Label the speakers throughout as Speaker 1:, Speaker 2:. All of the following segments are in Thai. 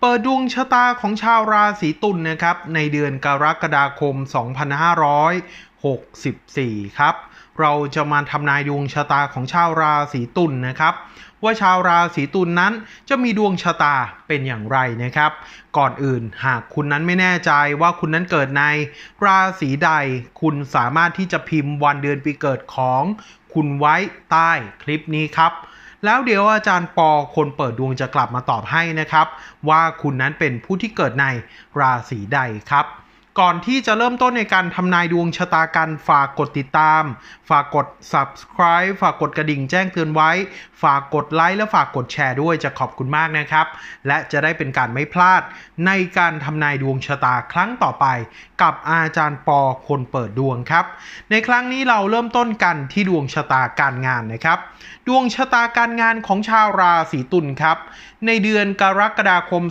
Speaker 1: เปิดดวงชะตาของชาวราศีตุลนนะครับ ในเดือนกรกฎาคม 2564 ครับ เราจะมาทำนายดวงชะตาของชาวราศีตุลนะครับ ว่าชาวราศีตุลนนั้นจะมีดวงชะตาเป็นอย่างไรนะครับ ก่อนอื่นหากคุณนั้นไม่แน่ใจว่าคุณนั้นเกิดในราศีใด คุณสามารถที่จะพิมพ์วันเดือนปีเกิดของคุณไว้ใต้คลิปนี้ครับ แล้วเดี๋ยวอาจารย์ปอคนเปิดดวงจะกลับมาตอบให้นะครับ ว่าคุณนั้นเป็นผู้ที่เกิดในราศีใดครับ ก่อนที่จะเริ่มต้นในการทำนายดวงชะตากันฝากกดติดตาม ฝากกด subscribe ฝากกดกระดิ่งแจ้งเตือนไว้ ฝากกดไลค์และฝากกดแชร์ด้วยจะขอบคุณมากนะครับ และจะได้เป็นการไม่พลาดในการทำนายดวงชะตาครั้งต่อไป กับอาจารย์ปอคนเปิดดวงครับ ในครั้งนี้เราเริ่มต้นกันที่ดวงชะตาการงานนะครับ ดวงชะตาการงานของชาวราศีตุลครับในเดือนกรกฎาคม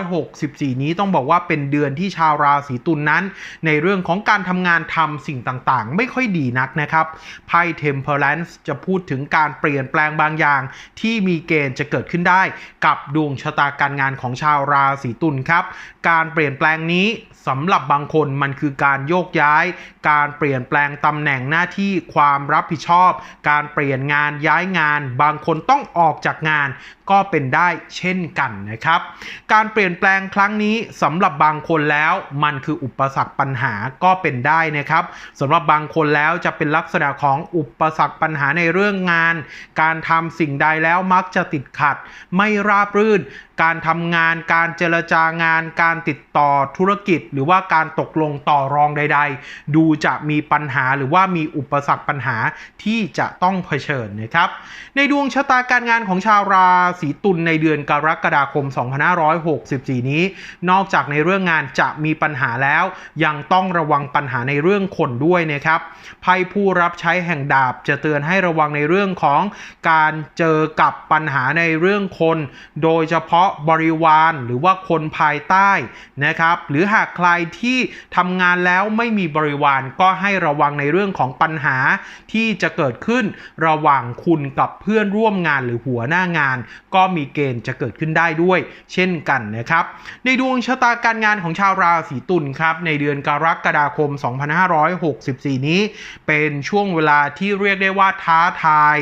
Speaker 1: 2564 นี้ต้องบอกว่าเป็นเดือนที่ชาวราศีตุลนั้น ในเรื่องของการทำงานทำสิ่งต่างๆ ไม่ค่อยดีนักนะครับ ไพ่ Temperance จะพูดถึงการเปลี่ยนแปลงบางอย่าง ที่มีเกณฑ์จะเกิดขึ้นได้ กับดวงชะตาการงานของชาวราศีตุลครับ การเปลี่ยนแปลงนี้สำหรับบางคนมันคือการโยกย้าย การเปลี่ยนแปลงตำแหน่งหน้าที่ความรับผิดชอบ การเปลี่ยนงานย้ายงาน บางคนต้องออกจากงานก็เป็นได้ได้เช่นกันนะครับ การเปลี่ยนแปลงครั้งนี้สำหรับบางคนแล้วมันคืออุปสรรคปัญหาก็เป็นได้นะครับสำหรับบางคนแล้วจะเป็นลักษณะของอุปสรรคปัญหาในเรื่องงาน การทำสิ่งใดแล้วมักจะติดขัด ไม่ราบรื่น การทำงาน การเจรจางาน การติดต่อธุรกิจ หรือว่าการตกลงต่อรองใด ๆ ดูจะมีปัญหาหรือว่ามีอุปสรรคปัญหาที่จะต้องเผชิญนะครับ ในดวงชะตาการงานของชาวราศีตุลในเดือนกรกฎาคม 2564 นี้ นอกจากในเรื่องงานจะมีปัญหาแล้ว ยังต้องระวังปัญหาในเรื่องคนด้วยนะครับไพ่ผู้รับใช้แห่งดาบจะเตือนให้ระวังในเรื่องของการเจอกับปัญหาในเรื่องคน โดยเฉพาะบริวารหรือว่าคนภายใต้นะครับ หรือหากใครที่ทำงานแล้วไม่มีบริวารก็ให้ระวังในเรื่องของปัญหาที่จะเกิดขึ้นระหว่างคุณกับเพื่อนร่วมงานหรือหัวหน้างาน ก็มีเกณฑ์จะเกิดขึ้นได้ด้วย เช่นกันนะครับ ในดวงชะตาการงานของชาวราศีตุลครับในเดือนกรกฎาคม 2564 นี้ เป็นช่วงเวลาที่เรียกได้ว่าท้าทาย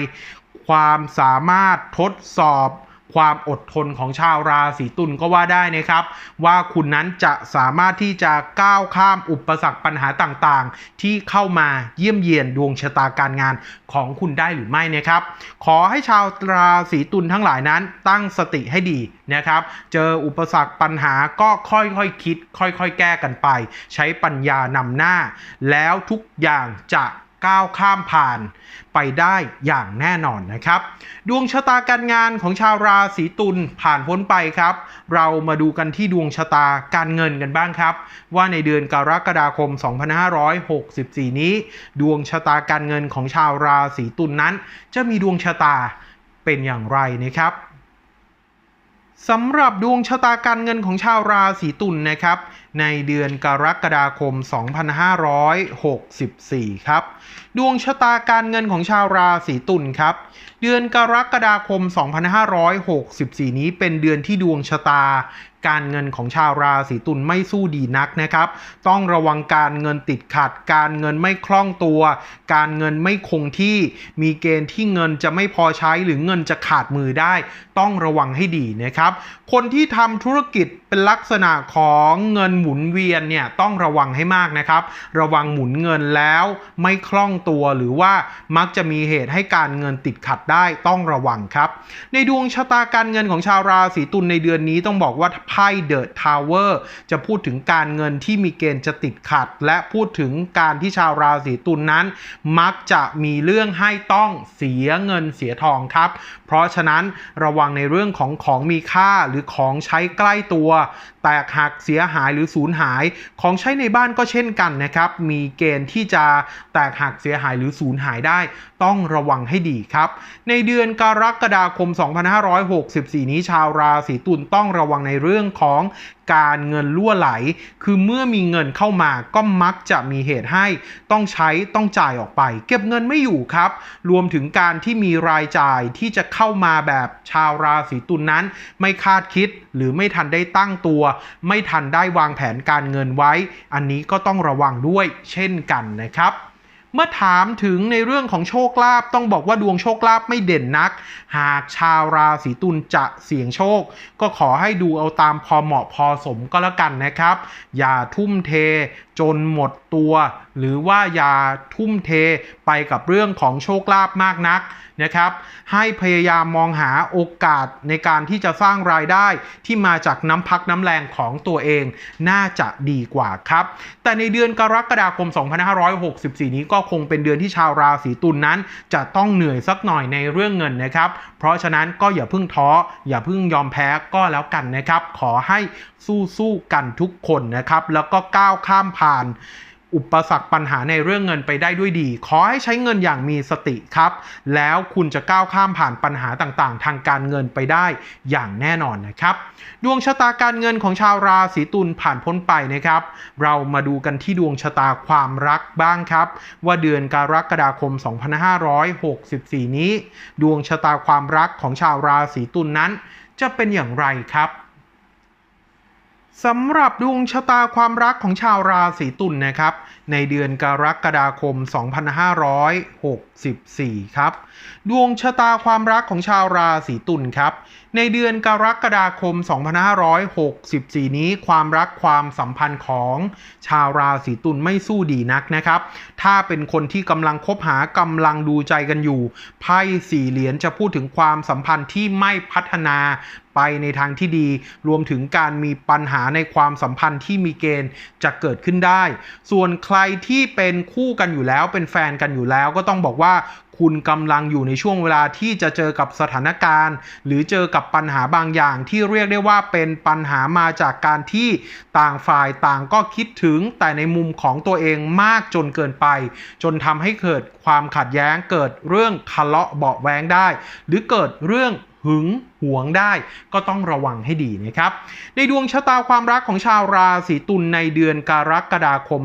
Speaker 1: ความสามารถทดสอบ ความอดทนของชาวราศีตุลก็ว่าได้นะครับ ว่าคุณนั้นจะสามารถที่จะก้าวข้ามอุปสรรคปัญหาต่างๆ ที่เข้ามาเยี่ยมเยียนดวงชะตาการงานของคุณได้หรือไม่นะครับ ขอให้ชาวราศีตุลทั้งหลายนั้นตั้งสติให้ดีนะครับ เจออุปสรรคปัญหาก็ค่อยๆคคิด ค่อยๆ แก้กันไป ใช้ปัญญานำหน้า แล้วทุกอย่างจะ ก้าวข้ามผ่านไปได้อย่างแน่นอนนะครับ ดวงชะตาการงานของชาวราศีตุลผ่านพ้นไปครับ เรามาดูกันที่ดวงชะตาการเงินกันบ้างครับ ว่าในเดือนกรกฎาคม 2564 นี้ ดวงชะตาการเงินของชาวราศีตุลนนั้น จะมีดวงชะตาเป็นอย่างไรนะครับสำหรับดวงชะตาการเงินของชาวราศีตุลนนะครับในเดือนกรกฎาคม 2564 ครับ ดวงชะตาการเงินของชาวราศีตุลครับ เดือนกรกฎาคม 2564 นี้เป็นเดือนที่ดวงชะตาการเงินของชาวราศีตุลไม่สู้ดีนักนะครับ ต้องระวังการเงินติดขัด การเงินไม่คล่องตัว การเงินไม่คงที่ มีเกณฑ์ที่เงินจะไม่พอใช้หรือเงินจะขาดมือได้ ต้องระวังให้ดีนะครับ คนที่ทำธุรกิจ เป็นลักษณะของเงินหมุนเวียนเนี่ยต้องระวังให้มากนะครับ ระวังหมุนเงินแล้วไม่คล่องตัวหรือว่ามักจะมีเหตุให้การเงินติดขัดได้ต้องระวังครับ ในดวงชะตาการเงินของชาวราศีตุลในเดือนนี้ต้องบอกว่าไพ่เดอะทาวเวอร์จะพูดถึงการเงินที่มีเกณฑ์จะติดขัด และพูดถึงการที่ชาวราศีตุลนนั้น มักจะมีเรื่องให้ต้องเสียเงินเสียทองครับ เพราะฉะนั้นระวังในเรื่องของของมีค่าหรือของใช้ใกล้ตัวแตกหักเสียหายหรือสูญหาย ของใช้ในบ้านก็เช่นกันนะครับ มีเกณฑ์ที่จะแตกหักเสียหายหรือสูญหายได้ ต้องระวังให้ดีครับ ในเดือนกรกฎาคม 2564 นี้ชาวราศีตุลต้องระวังในเรื่องของการเงินล่วไหล คือเมื่อมีเงินเข้ามาก็มักจะมีเหตุให้ต้องใช้ต้องจ่ายออกไป เก็บเงินไม่อยู่ครับ รวมถึงการที่มีรายจ่ายที่จะเข้ามาแบบชาวราศีตุลนนั้น ไม่คาดคิดหรือไม่ทันได้ตั้งตัว ไม่ทันได้วางแผนการเงินไว้ อันนี้ก็ต้องระวังด้วยเช่นกันนะครับเมื่อถามถึงในเรื่องของโชคลาภต้องบอกว่าดวงโชคลาภไม่เด่นนัก หากชาวราศีตุลจะเสี่ยงโชค ก็ขอให้ดูเอาตามพอเหมาะพอสมก็แล้วกันนะครับ อย่าทุ่มเทจนหมด ตัว หรือว่าอย่าทุ่มเทไปกับเรื่องของโชคลาภมากนักนะครับ ให้พยายามมองหาโอกาสในการที่จะสร้างรายได้ที่มาจากน้ำพักน้ำแรงของตัวเอง น่าจะดีกว่าครับ แต่ในเดือนกรกฎาคม 2564 นี้ก็คงเป็นเดือนที่ชาวราศีตุลนนั้น จะต้องเหนื่อยสักหน่อยในเรื่องเงินนะครับ เพราะฉะนั้นก็อย่าเพิ่งท้อ อย่าเพิ่งยอมแพ้ก็แล้วกันนะครับ ขอให้สู้ๆกันทุกคนนะครับ แล้วก็ก้าวข้ามผ่าน อุปสรรคปัญหาในเรื่องเงินไปได้ด้วยดี ขอให้ใช้เงินอย่างมีสติครับ แล้วคุณจะก้าวข้ามผ่านปัญหาต่างๆ ทางการเงินไปได้อย่างแน่นอนนะครับ ดวงชะตาการเงินของชาวราศีตุลผ่านพ้นไปนะครับ เรามาดูกันที่ดวงชะตาความรักบ้างครับ ว่าเดือนกรกฎาคม 2564 นี้ ดวงชะตาความรักของชาวราศีตุลนนั้น จะเป็นอย่างไรครับ สำหรับดวงชะตาความรักของชาวราศีตุลนนะครับ ในเดือนกรกฎาคม 2564 ครับ ดวงชะตาความรักของชาวราศีตุลครับ ในเดือนกรกฎาคม 2564 นี้ความรักความสัมพันธ์ของชาวราศีตุลไม่สู้ดีนักนะครับ ถ้าเป็นคนที่กำลังคบหากำลังดูใจกันอยู่ ไพ่สี่เหรียญจะพูดถึงความสัมพันธ์ที่ไม่พัฒนาไปในทางที่ดี รวมถึงการมีปัญหาในความสัมพันธ์ที่มีเกณฑ์จะเกิดขึ้นได้ ส่วนใครที่เป็นคู่กันอยู่แล้วเป็นแฟนกันอยู่แล้วก็ต้องบอกว่า คุณกำลังอยู่ในช่วงเวลาที่จะเจอกับสถานการณ์ หรือเจอกับปัญหาบางอย่าง ที่เรียกได้ว่าเป็นปัญหามาจากการที่ต่างฝ่ายต่างก็คิดถึงแต่ในมุมของตัวเองมากจนเกินไป จนทำให้เกิดความขัดแย้งเกิดเรื่องทะเลาะเบาแวงได้ หรือเกิดเรื่องหึง หวงได้ก็ต้องระวังให้ดีนะครับ ในดวงชะตาความรักของชาวราศีตุลในเดือนกรกฎาคม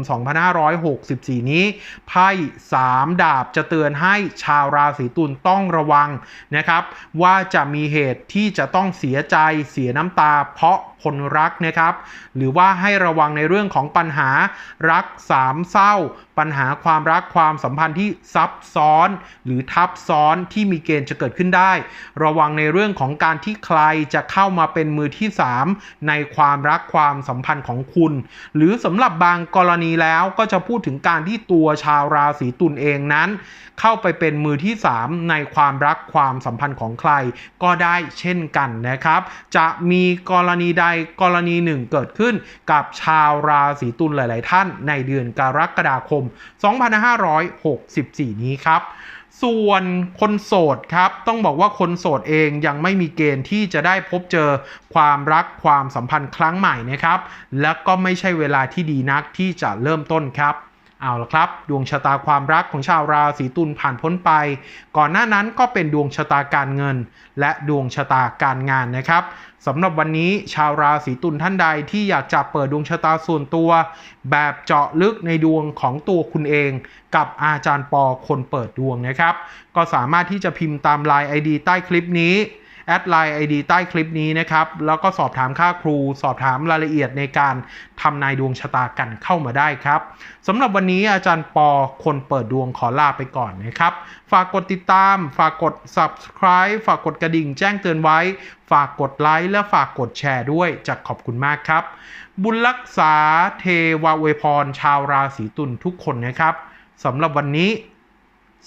Speaker 1: 2564 นี้ ไพ่3ดาบจะเตือนให้ชาวราศีตุลต้องระวังนะครับ ว่าจะมีเหตุที่จะต้องเสียใจเสียน้ำตา เพราะคนรักนะครับ หรือว่าให้ระวังในเรื่องของปัญหารักสามเศร้า ปัญหาความรักความสัมพันธ์ที่ซับซ้อน หรือทับซ้อนที่มีเกณฑ์จะเกิดขึ้นได้ ระวังในเรื่องของการการที่ใครจะเข้ามาเป็นมือที่ 3 ในความรักความสัมพันธ์ของคุณ หรือสำหรับบางกรณีแล้วก็จะพูดถึงการที่ตัวชาวราศีตุลเองนั้น เข้าไปเป็นมือที่ 3 ในความรักความสัมพันธ์ของใครก็ได้เช่นกันนะครับ จะมีกรณีใดกรณีหนึ่งเกิดขึ้นกับชาวราศีตุลหลาย ๆ ท่านในเดือนกรกฎาคม 2564 นี้ครับ ส่วนคนโสดครับ ต้องบอกว่าคนโสดเองยังไม่มีเกณฑ์ที่จะได้พบเจอความรักความสัมพันธ์ครั้งใหม่นะครับ และก็ไม่ใช่เวลาที่ดีนักที่จะเริ่มต้นครับ เอาละครับ ดวงชะตาความรักของชาวราศีตุลผ่านพ้นไป ก่อนหน้านั้นก็เป็นดวงชะตาการเงิน และดวงชะตาการงานนะครับสำหรับวันนี้ชาวราศีตุลท่านใดที่อยากจะเปิดดวงชะตาส่วนตัว แบบเจาะลึกในดวงของตัวคุณเอง กับอาจารย์ปอคนเปิดดวงนะครับ ก็สามารถที่จะพิมพ์ตามไลน์ ID ใต้คลิปนี้ แอดไลน์ ID ใต้คลิปนี้นะครับ แล้วก็สอบถามค่าครู สอบถามรายละเอียดในการทำนายดวงชะตากันเข้ามาได้ครับสำหรับวันนี้อาจารย์ปอคนเปิดดวงขอลาไปก่อนนะครับ ฝากกดติดตาม ฝากกด subscribe ฝากกดกระดิ่งแจ้งเตือนไว้ ฝากกดไลค์และฝากกดแชร์ด้วยจะขอบคุณมากครับ บุญรักษาเทวเวพรชาวราศีตุลทุกคนนะครับสำหรับวันนี้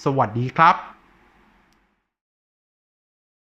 Speaker 1: สวัสดีครับ